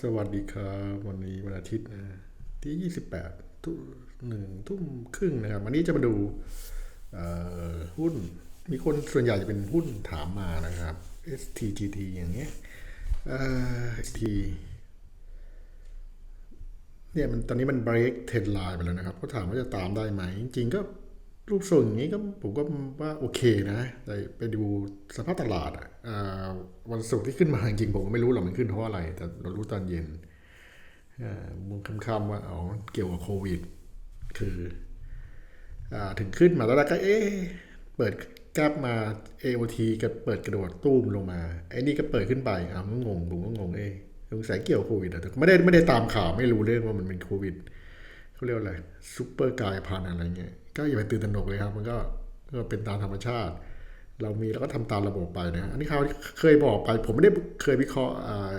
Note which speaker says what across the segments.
Speaker 1: สวัสดีครับวันนี้วันอาทิตย์นะที่28ทุ่มหนึ่งทุ่มครึ่งนะครับ วันนี้จะมาดูหุ้น มีคนส่วนใหญ่จะเป็นหุ้นถามมานะครับ STGT อย่างเงี้ยเอ่อ ST เนี่ยมันตอนนี้มัน break trend line ไปแล้วนะครับเขาถามว่าจะตามได้ไหม จริงๆก็ รูปทรงอย่างนี้ก็ผมก็ว่าโอเคนะ แต่ไปดูสภาพตลาดอะวันศุกร์ที่ขึ้นมาจริงผมก็ไม่รู้หรอกมันขึ้นเพราะอะไร แต่เรารู้ตอนเย็นมุงค่ำๆว่าอ๋อเกี่ยวกับโควิด คืออถึงขึ้นมาแล้วก็เอ๊เปิดกราฟมา AOT ก็เปิดกระโดดตู้มลงมา ไอ้นี่ก็เปิดขึ้นไปอ่าผมก็งงผมก็งงเอ๊สงสัยเกี่ยวกับโควิดอะแต่ไม่ได้ไม่ได้ตามข่าวไม่รู้เรื่องว่ามันเป็นโควิดเขาเรียกว่าอะไรซูเปอร์กายพันอะไรเงี้ยก็อย่าไปตื่นตระหนกเลยครับ มันก็ก็เป็นตามธรรมชาติ เรามีแล้วก็ทำตามระบบไปนะอันนี้เขาเคยบอกไป ผมไม่ได้เคยวิเคราะห์อ่า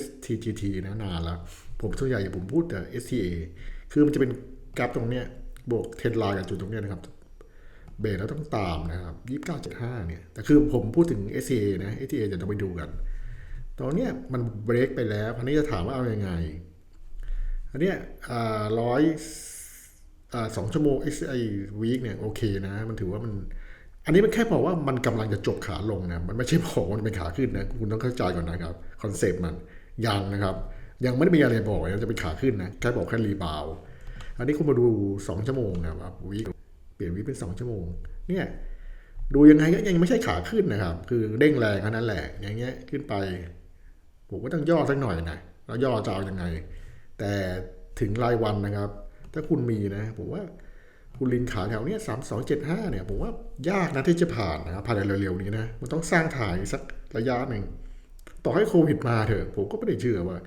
Speaker 1: STGT นะนานแล้ว ผมส่วนใหญ่ผมพูดแต่ STA คือมันจะเป็นกราฟตรงเนี้ยบวกเทนไลน์กับจุดตรงเนี้ยนะครับเบรกแล้วต้องตามนะครับ29.5เนี่ย แต่คือผมพูดถึง SCA นะ SCA จะต้องไปดูกัน ตอนเนี้ยมันเบรกไปแล้วคราวนี้จะถามว่าเอาอยัางไง อันเนี้ยร้อยสองชั่วโมงไอ้ไอวีคเนี่ยโอเคนะ มันถือว่ามันอันนี้มันแค่บอกว่ามันกำลังจะจบขาลงนะ มันไม่ใช่บอกว่ามันเป็นขาขึ้นนะ คุณต้องเข้าใจก่อนนะครับคอนเซปต์มันยังนะครับ ยังไม่ได้มีอะไรบอกว่าจะเป็นขาขึ้นนะ แค่บอกแค่รีบาว อันนี้คุณมาดู 2 ชั่วโมงนะครับวีคเปลี่ยนวีคเป็น 2 ชั่วโมง เนี่ยดูยังไงก็ยังไม่ใช่ขาขึ้นนะครับ คือเด้งแรงแค่นั้นแหละ อย่างเงี้ยขึ้นไป ผมก็ต้องย่อสักหน่อยนะ แล้วย่อจะเอายังไง แต่ถึงรายวันนะครับ ถ้าคุณมีนะผมว่าคุณลินขาแถวเนี้ยสามสองเจ็ดห้าเนี่ยผมว่ายากนะที่จะผ่านนะครับผ่านเร็วๆนี้นะมันต้องสร้างถ่ายสักระยะหนึ่งต่อให้โควิดมาเถอะผมก็ไม่ได้เชื่อว่า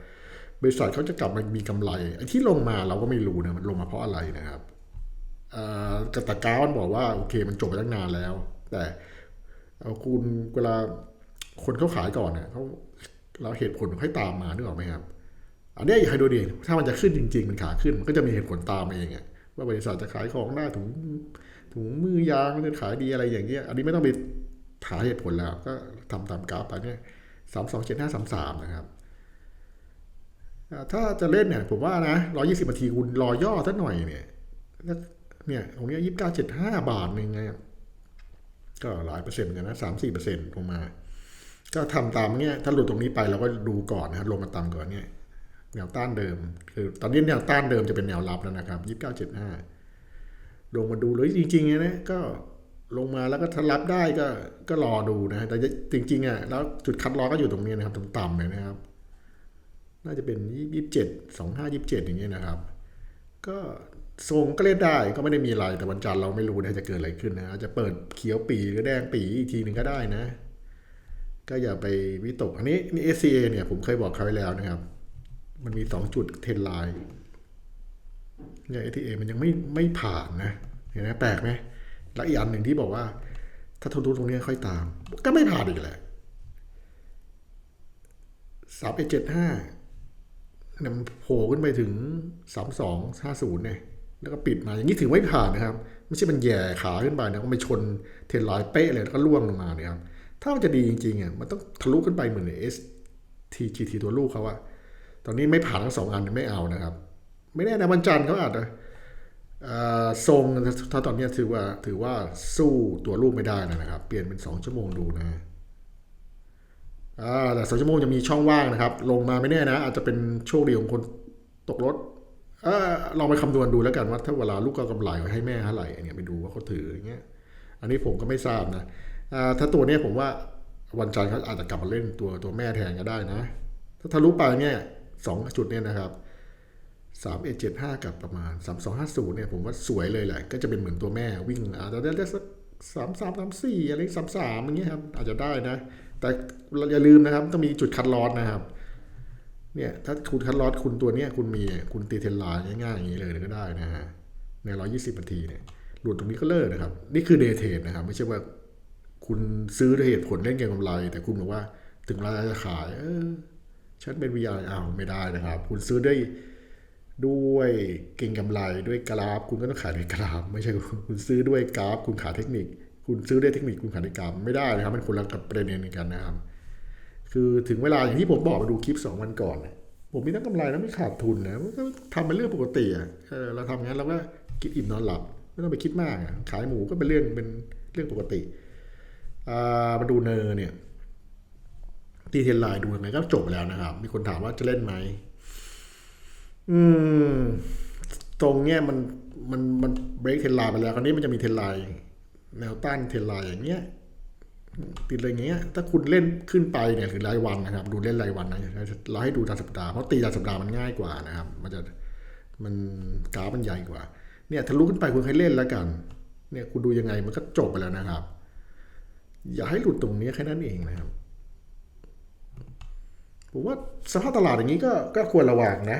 Speaker 1: บริษัทเขาจะกลับมามีกำไรไอ้ที่ลงมาเราก็ไม่รู้นะมันลงมาเพราะอะไรนะครับกระตะก้าวมันบอกว่าโอเคมันจบไปตั้งนานแล้ว แต่เอาคุณเวลาคนเขาขายก่อนเนี่ยเขาเราเหตุผลค่อยตามมานึกออกไหมครับ อันนี้ยอยากให้ดูดิถ้ามันจะขึ้นจริง ๆ มันขาขึ้น มันก็จะมีเหตุผลตามมาเองอะว่าบริษัทจะขายของได้ถุงถุงมือยางจะขายดีอะไรอย่างเงี้ย อันนี้ไม่ต้องไปหาเหตุผลแล้ว ก็ทำตามกราฟไปเนี่ยสามสองเจ็ดห้าสามสามนะครับถ้าจะเล่นเนี่ยผมว่านะร้อยี่สิบนาทีคุณรอย่อสักหน่อยเนี่ยแล้วเนี่ยตรงนี้ยี่สิบเก้าเจ็ดห้าบาทหนึ่งไงก็หลายเปอร์เซ็นต์เหมือนกันนะสามสี่เปอร์เซ็นต์ลงมา ก็ทำตามเนี้ยถ้าหลุดตรงนี้ไปเราก็ดูก่อนนะครับลงมาตามก่อนเนี่ย แนวต้านเดิม คือตอนนี้แนวต้านเดิมจะเป็นแนวรับแล้วนะครับยี่สิบเก้าเจ็ดห้าลงมาดูเลยจริงๆนะก็ลงมาแล้วก็ถ้ารับได้ก็ก็รอดูนะ แต่จริงๆอะแล้วจุดคัดลอก็อยู่ตรงนี้นะครับต่ำๆเลยนะครับ น่าจะเป็นยี่สิบเจ็ดสองห้ายี่สิบเจ็ดอย่างเงี้ยนะครับ ก็ทรงก็เล่นได้ก็ไม่ได้มีอะไรแต่วันจันทร์เราไม่รู้นะจะเกิดอะไรขึ้นนะอาจจะเปิดเขียวปีหรือแดงปีอีกทีหนึ่งก็ได้นะ ก็อย่าไปวิตกอันนี้นี่ SCA เนี่ยผมเคยบอกเขาไว้แล้วนะครับ มันมีสองจุดเทนไลน์เนี่ย ATA มันยังไม่ไม่ผ่านนะ เห็นไหมแปลกไหมแล้วอีกอันหนึ่งที่บอกว่า ถ้าทะลุตรงนี้ค่อยตาม ก็ไม่ผ่านอีกแหละสามเอเจ็ดห้าเนี่ยมันโผล่ขึ้นไปถึงสามสองห้าศูนย์เนี่ยแล้วก็ปิดมาอย่างนี้ถือไม่ผ่านนะครับ ไม่ใช่มันแย่ขาขึ้นไปนะก็ไปชนเทนไลน์เป๊ะเลยแล้วก็ล่วงลงมาเนี่ยครับถ้ามันจะดีจริงๆอะมันต้องทะลุขึ้นไปเหมือน S T G T ตัวลูกเขาอะ ตอนนี้ไม่ผ่านทั้งสองอันไม่เอานะครับ ไม่แน่นะวันจันทร์เขาอาจจะทรงถ้าตอนนี้ถือว่าถือว่าสู้ตัวลูกไม่ได้นะครับ เปลี่ยนเป็นสองชั่วโมงดูนะแต่สองชั่วโมงจะมีช่องว่างนะครับ ลงมาไม่แน่นะ อาจจะเป็นโชคดีของคนตกรถลองไปคำนวณดูแล้วกันว่าถ้าเวลาลูกก็กำไรให้แม่เท่าไหร่เนี่ยไปดูว่าเขาถืออย่างเงี้ย อันนี้ผมก็ไม่ทราบนะถ้าตัวเนี้ยผมว่าวันจันทร์เขาอาจจะกลับมาเล่นตัวตัวแม่แทนก็ได้นะ ถ้าทะลุไปเนี่ย สองจุดเนี่ยนะครับสามเอเจ็ดห้ากับประมาณสามสองห้าศูนย์เนี่ยผมว่าสวยเลยแหละ ก็จะเป็นเหมือนตัวแม่วิ่งอาจจะได้สักสามสามสามสี่อะไรสามสามอย่างเงี้ยครับ อาจจะได้นะ แต่อย่าลืมนะครับต้องมีจุดคัดลอสนะครับ เนี่ยถ้าคุณคัดลอสคุณตัวเนี้ยคุณมีคุณตีเทนไลน์ง่ายๆอย่างนี้เลยก็ได้นะฮะในร้อยี่สิบนาทีเนี่ยหลุดตรงนี้ก็เลิกนะครับ นี่คือเดเทรดนะครับ ไม่ใช่ว่าคุณซื้อด้วยเหตุผลเล่นเกมกำไร แต่คุณบอกว่าถึงเวลาจะขาย เออ ฉันเป็น VR อ้าวไม่ได้นะครับ คุณซื้อด้วยด้วยเก่งกำไรด้วยกราฟ คุณก็ต้องขายด้วยกราฟ ไม่ใช่คุณซื้อด้วยกราฟ คุณขายเทคนิค คุณซื้อด้วยเทคนิคคุณขายด้วยกราฟไม่ได้นะครับ มันคนละกับประเด็นกันนะครับ คือถึงเวลาอย่างที่ผมบอกไปดูคลิปสองวันก่อนผมมีทั้งกำไรแล้วไม่ขาดทุนนะก็ทำเป็นเรื่องปกติอะเราทำงั้นเราก็กินอิ่มนอนหลับไม่ต้องไปคิดมากขายหมูก็เป็นเรื่องเป็นเรื่องปกติมาดูเนอร์เนี่ย ตีเทนไลน์ดูยังไงก็จบแล้วนะครับ มีคนถามว่าจะเล่นไหม อืม ตรงเนี้ยมันมันมันเบรกเทนไลน์ไปแล้ว คราวนี้มันจะมีเทนไลน์แนวต้านเทนไลน์อย่างเงี้ย ติดอะไรเงี้ย ถ้าคุณเล่นขึ้นไปเนี่ยคือรายวันนะครับ ดูเล่นรายวันนะเราให้ดูตามสัปดาห์เพราะตีตามสัปดาห์มันง่ายกว่านะครับ มันจะมันกราฟมันใหญ่กว่า เนี่ยทะลุขึ้นไปคุณให้เล่นแล้วกัน เนี่ยคุณดูยังไงมันก็จบไปแล้วนะครับ อย่าให้หลุดตรงนี้แค่นั้นเองนะครับ ผมว่าสภาพตลาดอย่างนี้ก็ก็ควรระวังนะ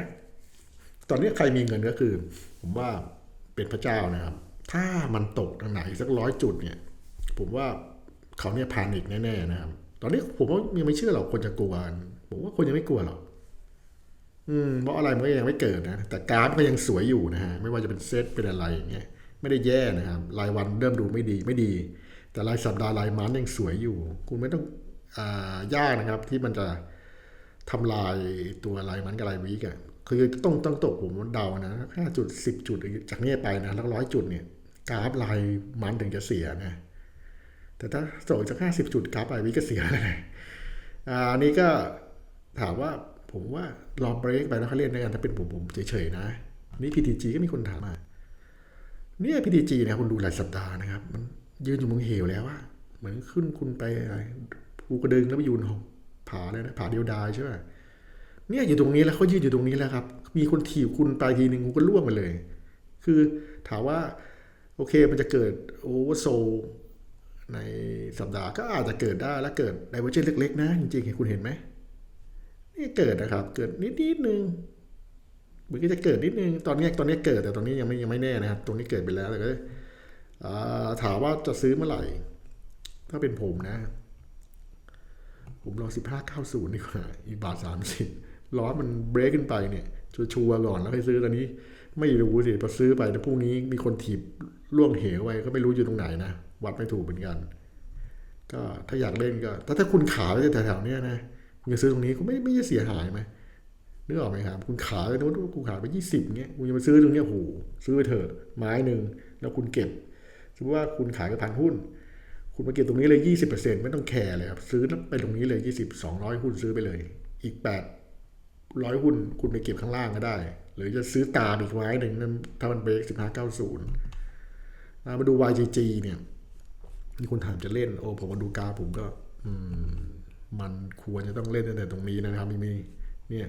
Speaker 1: ตอนนี้ใครมีเงินก็คือ ผมว่าเป็นพระเจ้านะครับ ถ้ามันตกทางไหนสักร้อยจุดเนี่ย ผมว่าเขาเนี่ยพานิกแน่ๆนะครับ ตอนนี้ผมว่ายังไม่เชื่อหรอกคนจะกลัวผมว่าคนยังไม่กลัวหรอกอืมเพราะอะไรมันก็ยังไม่เกิดนะ แต่กราฟก็ยังสวยอยู่นะฮะ ไม่ว่าจะเป็นเซตเป็นอะไรอย่างเงี้ย ไม่ได้แย่นะครับ รายวันเริ่มดูไม่ดีไม่ดี แต่รายสัปดาห์รายมันยังสวยอยู่ คุณไม่ต้องอ่ายากนะครับที่มันจะ ทำลายตัวรายมันกับรายวีกอะคือต้องต้องตกผมเดานะห้าจุดสิบจุดจากนี้ไปนะแล้วร้อยจุดเนี่ยกราฟรายมันถึงจะเสียนะแต่ถ้าโสดจากห้าสิบจุดกราฟรายวีก็เสียแล้วนะอ่าอันนี้ก็ถามว่าผมว่ารอเบรกไปแล้วเขาเล่นในกันถ้าเป็นผมผมเฉยๆนะ นี่ PTG ก็มีคนถามมาเนี่ย PTG เนี่ยคุณดูรายสัปดาห์นะครับ มันยืนอยู่มึงเหวแล้วอะเหมือนขึ้นคุณไปอะไรภูกระดึงแล้วไปยืน ผาเลยนะผาเดียวดายใช่ไหมเนี่ยอยู่ตรงนี้แล้วเขายืนอยู่ตรงนี้แล้วครับ มีคนถีบคุณไปทีหนึ่งคุณก็ล่วงไปเลย คือถามว่า โอเคมันจะเกิดโอเวอร์โซในสัปดาห์ก็อาจจะเกิดได้แล้วเกิดในเวอร์ชันเล็ก ๆ นะ จริงๆคุณเห็นไหมนี่เกิดนะครับ เกิดนิดๆนึงมันก็จะเกิดนิดนึงตอนนี้ตอนนี้เกิดแต่ตอนนี้ยังไม่ยังไม่แน่นะครับ ตรงนี้เกิดไปแล้วแต่ก็ถามว่าจะซื้อเมื่อไหร่ ถ้าเป็นผมนะ ผมรอสิบห้าเก้าศูนย์ดีกว่าอีกบาทสามสิบรอให้มันเบรกขึ้นไปเนี่ยชัวร์ก่อนแล้วค่อยซื้อตอนนี้ไม่รู้สิพอซื้อไปแต่พรุ่งนี้มีคนถีบล่วงเหวไว้ก็ไม่รู้อยู่ตรงไหนนะ วัดไม่ถูกเหมือนกัน ก็ถ้าอยากเล่นก็ ถ้าถ้าคุณขายไว้แถวๆเนี้ยนะคุณจะซื้อตรงนี้ก็ไม่ไม่จะเสียหายไหมนึกออกไหมครับ คุณขายไปโน้ตคุณขายไปยี่สิบเงี้ยคุณจะมาซื้อตรงเนี้ยโหซื้อไปเถอะไม้หนึ่งแล้วคุณเก็บสมมติว่าคุณขายกับพันหุ้น คุณมาเก็บตรงนี้เลยยี่สิบเปอร์เซ็นไม่ต้องแคร์เลยครับ ซื้อไปตรงนี้เลยยี่สิบสองร้อยหุ้นซื้อไปเลย อีกแปดร้อยหุ้นคุณไปเก็บข้างล่างก็ได้ หรือจะซื้อตามอีกไม้หนึ่งนั้นถ้ามันเบรกสิบห้าเก้าศูนย์มาดู YGG เนี่ยมีคนถามจะเล่น โอ้ผมมาดูกาผมก็ อืม มันควรจะต้องเล่นตั้งแต่ตรงนี้นะครับมีมีเนี่ย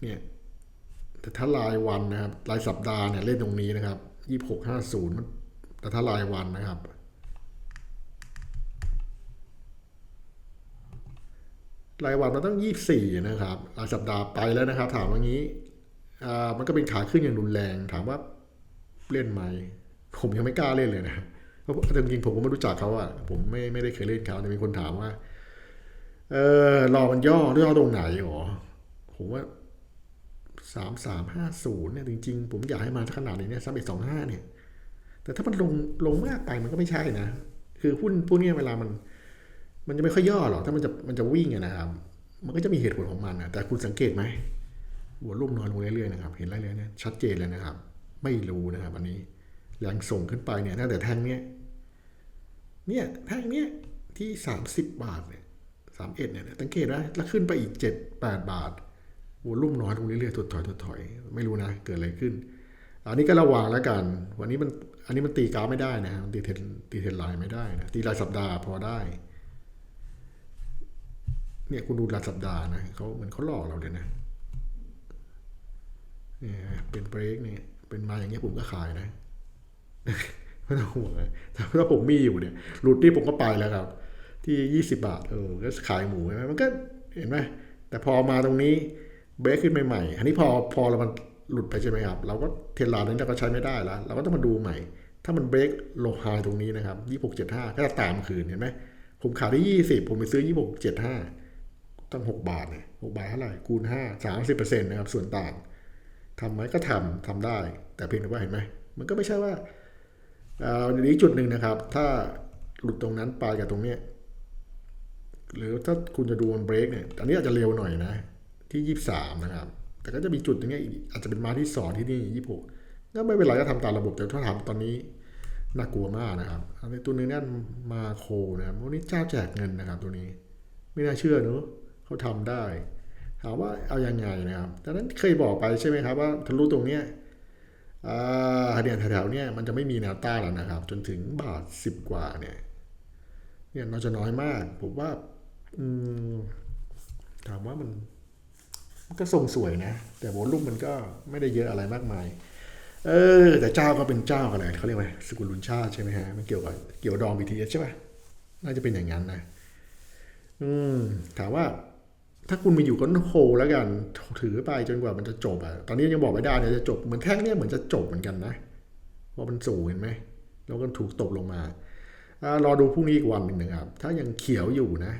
Speaker 1: เนี่ยแต่ถ้ารายวันนะครับ รายสัปดาห์เนี่ยเล่นตรงนี้นะครับยี่หกห้าศูนย์ แต่ถ้ารายวันนะครับ รายวันมันต้องยี่สี่นะครับรายสัปดาห์ไปแล้วนะครับ ถามว่างี้อ่ามันก็เป็นขาขึ้นอย่างรุนแรง ถามว่าเล่นไหม ผมยังไม่กล้าเล่นเลยนะเพราะจริงๆผมก็ไม่รู้จักเขาอะผมไม่ไม่ได้เคยเล่นเขาแต่มีคนถามว่า เออรอมันย่อย่อตรงไหนหรอ ผมว่าสามสามห้าศูนย์เนี่ยจริงๆ ผมอยากให้มาขนาดนี้เนี่ยสามเอ็ดสองห้าเนี่ย แต่ถ้ามันลงลงมากไปมันก็ไม่ใช่นะ คือหุ้นพวกนี้เวลามัน มันจะไม่ค่อยย่อหรอกถ้ามันจะมันจะวิ่งนะครับ มันก็จะมีเหตุผลของมันนะแต่คุณสังเกตไหมหัวรุ่มนอนลงเรื่อยๆนะครับ เห็นไรเลยเนี่ยชัดเจนเลยนะครับ ไม่รู้นะครับอันนี้แรงส่งขึ้นไปเนี่ยตั้งแต่แท่งเนี้ยเนี่ยแท่งเนี้ยที่สามสิบบาทเนี่ยสามเอ็ดเนี่ยสังเกตนะแล้วขึ้นไปอีกเจ็ดแปดบาทวอลุ่มน้อยลงเรื่อยๆถดถอยถดถอย ไม่รู้นะ เกิดอะไรขึ้น อันนี้ก็ระวังแล้วกัน วันนี้มันอันนี้มันตีกราฟไม่ได้นะมันตีเทนตีเทนไลน์ไม่ได้นะตีรายสัปดาห์พอได้ เนี่ยคุณดูรายสัปดาห์นะเขาเหมือนเขาหลอกเราเลยนะเนี่ยเป็นเบรกเนี่ยเป็นมาอย่างเงี้ยผมก็ขายนะไม่ต้องห่วงเลยถ้าผมมีอยู่เนี่ยหลุดที่ผมก็ไปแล้วครับ ที่ยี่สิบาทเออก็ขายหมูใช่ไหมมันก็เห็นไหมแต่พอมาตรงนี้เบรกขึ้นใหม่ๆอันนี้พอพอเรามัน หลุดไปใช่ไหมครับ เราก็เทรนไลน์นั้นเราก็ใช้ไม่ได้แล้ว เราก็ต้องมาดูใหม่ ถ้ามันเบรกโลไฮตรงนี้นะครับยี่หกเจ็ดห้าก็จะตามคืนเห็นไหมผมขายได้ยี่สิบผมไปซื้อยี่หกเจ็ดห้าตั้งหกบาทเนี่ยหกบาทเท่าไหร่ คูณห้าสามสิบเปอร์เซ็นต์นะครับ ส่วนต่างทำไหมก็ทำทำได้ แต่เพียงแต่ว่าเห็นไหม มันก็ไม่ใช่ว่าอ่าอีจุดหนึ่งนะครับ ถ้าหลุดตรงนั้นไปกับตรงเนี้ยหรือถ้าคุณจะดูมันเบรกเนี่ย อันนี้อาจจะเร็วหน่อยนะ ที่ยี่สามนะครับ แต่ก็จะมีจุดอย่างเงี้ยอาจจะเป็นมาที่สองที่นี่ยี่หกก็ไม่เป็นไรก็ทำตามระบบแต่ถ้าถามตอนนี้น่ากลัวมากนะครับอันนี้ตัวนึงนั่นมาโคนะครับวันนี้เจ้าแจกเงินนะครับ ตัวนี้ ไม่น่าเชื่อเนอะเขาทำได้ถามว่าเอายังไงนะครับดังนั้นเคยบอกไปใช่ไหมครับว่าทะลุตรงเนี้ยอ่าเนี่ยแถวๆเนี่ยมันจะไม่มีแนวต้านแล้วนะครับ จนถึงบาทสิบกว่าเนี่ย เนี่ยเราจะน้อยมาก ผมว่าอืมถามว่ามัน ก็ทรงสวยนะ แต่โวลุ่มมันก็ไม่ได้เยอะอะไรมากมาย เออ แต่เจ้าก็เป็นเจ้ากันเลยเขาเรียกว่าสกุลลุนชาติใช่ไหมฮะมันเกี่ยวกับเกี่ยวดอง BTS ใช่ปะน่าจะเป็นอย่างนั้นนะ อืมถามว่าถ้าคุณมีอยู่ก็โฮแล้วกัน ถือไปจนกว่ามันจะจบอะตอนนี้ยังบอกไม่ได้เนี่ยจะจบเหมือนแท่งเนี่ยเหมือนจะจบเหมือนกันนะเพราะมันสูงเห็นไหมแล้วก็ถูกตกลงมาอรอดูพรุ่งนี้อีกวันหนึ่งนะครับ ถ้ายังเขียวอยู่นะ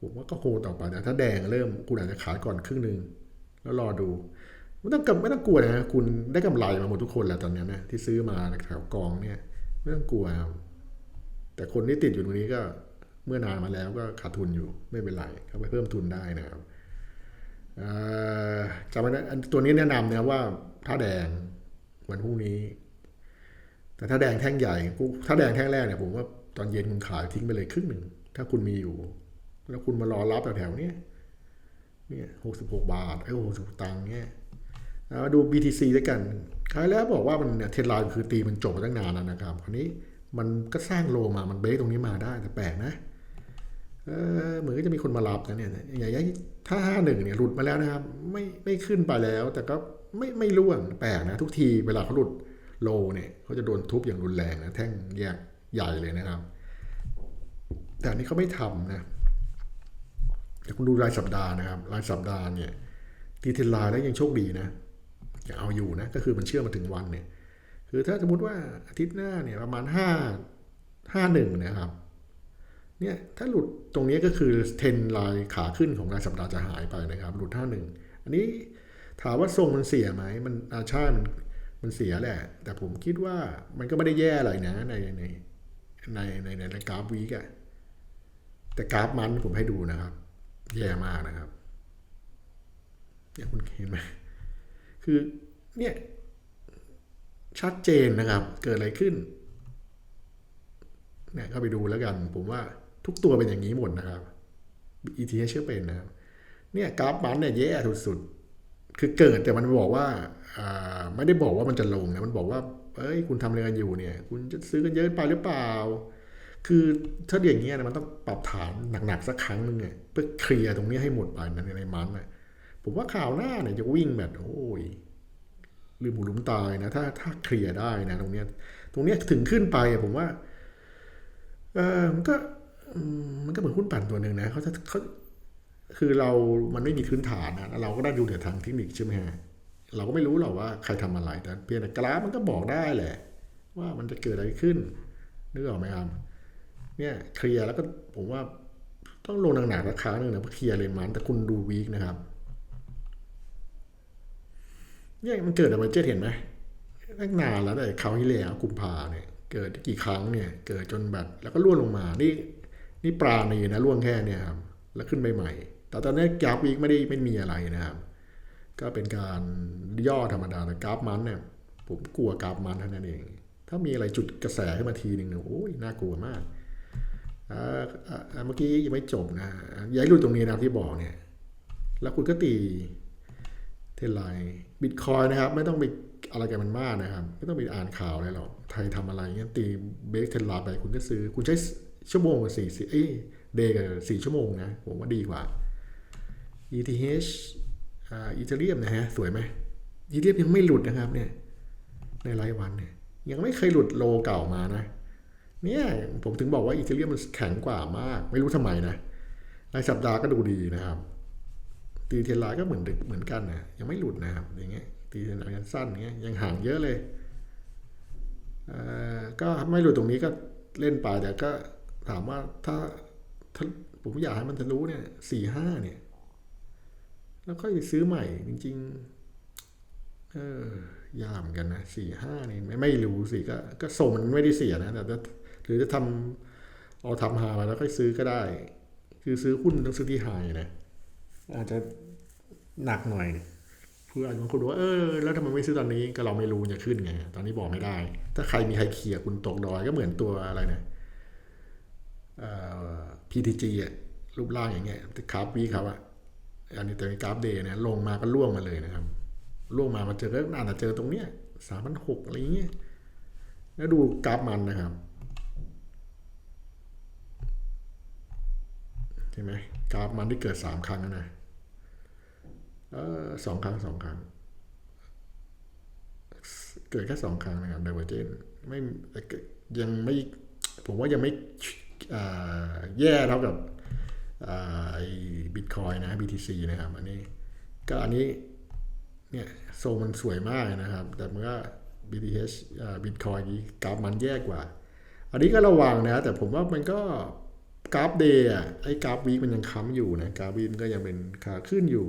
Speaker 1: ผมว่าก็โฮต่อไปแต่ถ้าแดงเริ่มคุณอาจจะขายก่อนครึ่งหนึ่ง แล้วรอดูไม่ต้องกไม่ต้องกลัวนะคุณได้กำไรมาหมดทุกคนแหละตอนนี้นะที่ซื้อมาแถวกองเนี่ยไม่ต้องกลัว แต่คนที่ติดอยู่ตรงนี้ก็เมื่อนานมาแล้วก็ขาดทุนอยู่ไม่เป็นไรเขาไปเพิ่มทุนได้นะครับจำไว้นะตัวนี้แนะนำนะว่าถ้าแดงวันพรุ่งนี้ แต่ถ้าแดงแท่งใหญ่ถ้าแดงแท่งแรกเนี่ยผมว่าตอนเย็นคุณขายทิ้งไปเลยครึ่งหนึ่งถ้าคุณมีอยู่ แล้วคุณมารอรับแถวๆนี้ เนี่ยหกสิบหกบาทไอ้หกสิบตังค์เนี่ยมาดู BTC ด้วยกันคราวแล้วบอกว่ามันเนี่ยเทรนไลน์คือตีมันจบมาตั้งนานแล้วนะครับคราวนี้มันก็สร้างโลมา มันเบรกตรงนี้มาได้แต่แปลกนะ เออเหมือนก็จะมีคนมารับนะเนี่ยอย่างอย่างถ้าห้าหนึ่งเนี่ยหลุดมาแล้วนะครับ ไม่ไม่ขึ้นไปแล้ว แต่ก็ไม่ไม่ร่วงแปลกนะ ทุกทีเวลาเขาหลุดโลเนี่ยเขาจะโดนทุบอย่างรุนแรงนะแท่งแยกใหญ่เลยนะครับ แต่อันนี้เขาไม่ทำนะ แต่คุณดูรายสัปดาห์นะครับ รายสัปดาห์เนี่ยตีเทนไลน์แล้วยังโชคดีนะยังเอาอยู่นะ ก็คือมันเชื่อมาถึงวันเนี่ย คือถ้าสมมติว่าอาทิตย์หน้าเนี่ยประมาณห้าห้าหนึ่งนะครับ เนี่ยถ้าหลุดตรงนี้ก็คือเทนไลน์ขาขึ้นของรายสัปดาห์จะหายไปนะครับ หลุดท่าหนึ่งอันนี้ถามว่าทรงมันเสียไหมมันอาช่มันมันเสียแหละ แต่ผมคิดว่ามันก็ไม่ได้แย่อะไรนะในในในในในกราฟวีกอะแต่กราฟมันผมให้ดูนะครับ แย่มากนะครับเนี่ยคุณเห็นไหมคือเนี่ยชัดเจนนะครับ เกิดอะไรขึ้นเนี่ยเข้าไปดูแล้วกัน ผมว่าทุกตัวเป็นอย่างนี้หมดนะครับ ETH เชื่อเป็นนะครับ เนี่ยกราฟมันเนี่ยแย่สุดๆ คือเกิดแต่มันบอกว่าอ่าไม่ได้บอกว่ามันจะลงนะ มันบอกว่า เอ้ย คุณทำอะไรกันอยู่เนี่ย คุณจะซื้อกันเยอะไปหรือเปล่า คือถ้าอย่างเงี้ยนะมันต้องปรับฐานหนักๆสักครั้งหนึ่งเนี่ยเพื่อเคลียร์ตรงนี้ให้หมดไปนะในในมันนะผมว่าข่าวหน้าเนี่ยจะวิ่งแบบโอ้ยลืมหูลืมตายนะ ถ้าถ้าเคลียร์ได้นะตรงเนี้ย ตรงเนี้ยถึงขึ้นไปอะผมว่า เออมันก็มันก็เหมือนหุ้นปั่นตัวหนึ่งนะเขาจะเขาคือเรา มันไม่มีพื้นฐานนะเราก็ได้ดูแต่ทางเทคนิคใช่ไหมฮะเราก็ไม่รู้หรอกว่าใครทำอะไรแต่เพียงแต่กราฟมันก็บอกได้แหละ ว่ามันจะเกิดอะไรขึ้นนึกออกไหมครับ เนี่ยเคลียร์แล้วก็ผมว่าต้องลงหนักๆราคาหนึ่งนะเพื่อเคลียร์เลนมันแต่คุณดูวีคนะครับเนี่ยมันเกิดอะไรเจเห็นไหมตั้งนานแล้วแต่เขาที่แล้วกุมภาเนี่ย เกิดกี่ครั้งเนี่ย เกิดจนแบบแล้วก็ร่วงลงมา นี่ นี่ปลาณีนะร่วงแค่เนี่ยครับแล้วขึ้นไปใหม่ แต่ตอนนี้กราฟวีคไม่ได้ไม่มีอะไรนะครับ ก็เป็นการย่อธรรมดาแต่กราฟมันเนี่ยผมกลัวกราฟมันเท่านั้นเอง ถ้ามีอะไรจุดกระแสขึ้นมาทีหนึ่งเนี่ยโอ้ยน่ากลัวมาก เมื่อกี้ยังไม่จบนะย้ายรุ่ตรงนี้นะที่บอกเนี่ย แล้วคุณก็ตีเทนไลน์บิตคอยนะครับ ไม่ต้องไปอะไรกันมันมากนะครับ ไม่ต้องไปอ่านข่าวอะไรหรอกไทยทำอะไรเงี้ยตีเบรกเทนไลน์ไปคุณก็ซื้อ คุณใช้ชั่วโมงกับสี่สี่เอ้เดย์กับสี่ชั่วโมงนะ ผมว่าดีกว่า ETH อ่าอีเทเรียมนะฮะ สวยไหมอีเทเรียมยังไม่หลุดนะครับเนี่ยในรายวันเนี่ยยังไม่เคยหลุดโลเก่ามานะ เนี่ยผมถึงบอกว่าอีเทเรียมมันแข็งกว่ามาก ไม่รู้ทำไมนะรายสัปดาห์ก็ดูดีนะครับ ตีเทนลน์ก็เหมือนเดิมเหมือนกันนะยังไม่หลุดนะครับอย่างเงี้ยตีเทนลน์ยังสั้นเงี้ยยังห่างเยอะเลยก็ไม่หลุดตรงนี้ก็เล่นไปแต่ก็ถามว่าถ้าถ้าผมอยากให้มันทะลุเนี่ยสี่ห้าเนี่ย แล้วก็ซื้อใหม่จริง ๆ เออยากเหมือนกันนะสี่ห้านี่ไม่ไม่รู้สิก็ก็ส่งมันไม่ได้เสียนะแต่ หรือจะทำเอาทำหามาแล้วก็ซื้อก็ได้ คือซื้อหุ้นต้องซื้อที่ไฮนะอาจจะหนักหน่อยเพื่อนบางคนบอกว่าเออแล้วทำไมไม่ซื้อตอนนี้ก็เราไม่รู้จะขึ้นไงตอนนี้บอกไม่ได้ ถ้าใครมีใครเขี่ยคุณตกดอยก็เหมือนตัวอะไรนะเอ่อ PTG อะรูปร่างอย่างเงี้ยแต่คราฟวีครับอะอันนี้แต่เป็นกราฟเดย์นะลงมาก็ล่วงมาเลยนะครับล่วงมามาเจอก็น่าจะเจอตรงเนี้ยสามพันหกอะไรเงี้ยแล้วดูกราฟมันนะครับ ใช่ไหมกราฟมันที่เกิดสามครั้งแล้วนะเออสองครั้งสองครั้ง เกิดแค่สองครั้งนะครับไดเวอร์เจนไม่ยังไม่ผมว่ายังไม่แย่เท่ากับไอ้บิตคอยนะ BTC นะครับ อันนี้ก็อันนี้เนี่ยทรงมันสวยมากนะครับ แต่มันก็ BTH อ่าบิตคอยนี้กราฟมันแย่กว่า อันนี้ก็ระวังนะ แต่ผมว่ามันก็ กราฟเดย์อะไอ้กราฟวีคมันยังค้ำอยู่นะกราฟวีคมันก็ยังเป็นขาขึ้นอยู่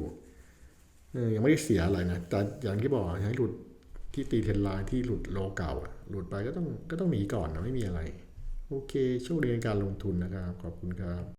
Speaker 1: ยังไม่ได้เสียอะไรนะแต่อย่างที่บอกให้หลุดที่ตีเทนไลน์ที่หลุดโลเก่า หลุดไปก็ต้องก็ต้องหนีก่อนนะไม่มีอะไร โอเคโชคดีในการลงทุนนะครับ ขอบคุณครับ